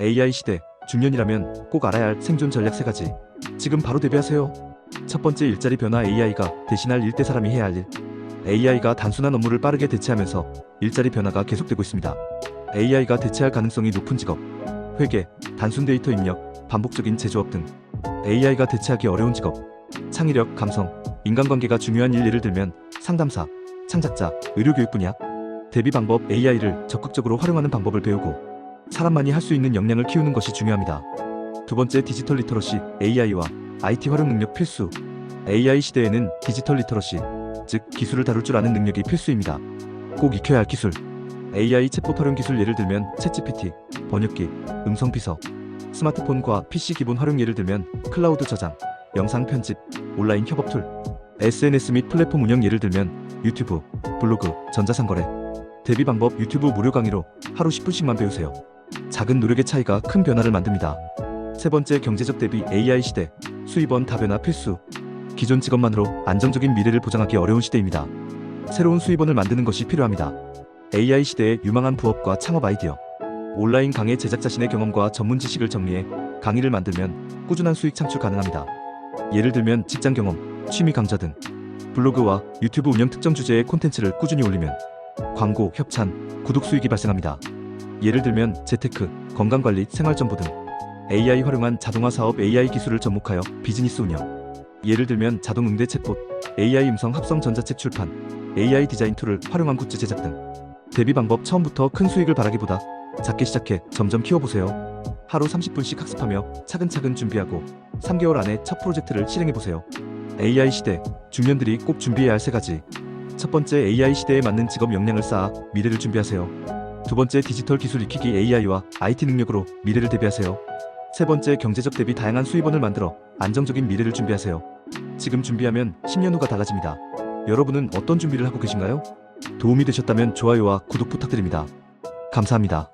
AI 시대, 중년이라면 꼭 알아야 할 생존 전략 세 가지. 지금 바로 대비하세요. 첫 번째 일자리 변화 AI가 대신할 일대 사람이 해야 할 일. AI가 단순한 업무를 빠르게 대체하면서 일자리 변화가 계속되고 있습니다. AI가 대체할 가능성이 높은 직업, 회계, 단순 데이터 입력, 반복적인 제조업 등 AI가 대체하기 어려운 직업, 창의력, 감성, 인간관계가 중요한 일 예를 들면 상담사, 창작자, 의료교육 분야. 대비 방법 AI를 적극적으로 활용하는 방법을 배우고 사람만이 할 수 있는 역량을 키우는 것이 중요합니다. 두 번째 디지털 리터러시 AI와 IT 활용 능력 필수. AI 시대에는 디지털 리터러시, 즉 기술을 다룰 줄 아는 능력이 필수입니다. 꼭 익혀야 할 기술. AI 챗봇 활용 기술 예를 들면 챗GPT, 번역기, 음성 비서, 스마트폰과 PC 기본 활용 예를 들면 클라우드 저장, 영상 편집, 온라인 협업 툴, SNS 및 플랫폼 운영 예를 들면 유튜브, 블로그, 전자상거래. 대비 방법 유튜브 무료 강의로 하루 10분씩만 배우세요. 작은 노력의 차이가 큰 변화를 만듭니다. 세 번째 경제적 대비 AI 시대, 수입원 다변화 필수. 기존 직업만으로 안정적인 미래를 보장하기 어려운 시대입니다. 새로운 수입원을 만드는 것이 필요합니다. AI 시대의 유망한 부업과 창업 아이디어. 온라인 강의 제작 자신의 경험과 전문 지식을 정리해 강의를 만들면 꾸준한 수익 창출 가능합니다. 예를 들면 직장 경험, 취미 강좌 등 블로그와 유튜브 운영 특정 주제의 콘텐츠를 꾸준히 올리면 광고, 협찬, 구독 수익이 발생합니다. 예를 들면 재테크, 건강관리, 생활정보 등 AI 활용한 자동화 사업 AI 기술을 접목하여 비즈니스 운영. 예를 들면 자동 응대 챗봇, AI 음성 합성 전자책 출판, AI 디자인 툴을 활용한 굿즈 제작 등 대비 방법 처음부터 큰 수익을 바라기보다 작게 시작해 점점 키워보세요. 하루 30분씩 학습하며 차근차근 준비하고 3개월 안에 첫 프로젝트를 실행해보세요. AI 시대, 중년들이 꼭 준비해야 할 세 가지. 첫 번째 AI 시대에 맞는 직업 역량을 쌓아 미래를 준비하세요. 두 번째 디지털 기술 익히기 AI와 IT 능력으로 미래를 대비하세요. 세 번째 경제적 대비 다양한 수입원을 만들어 안정적인 미래를 준비하세요. 지금 준비하면 10년 후가 달라집니다. 여러분은 어떤 준비를 하고 계신가요? 도움이 되셨다면 좋아요와 구독 부탁드립니다. 감사합니다.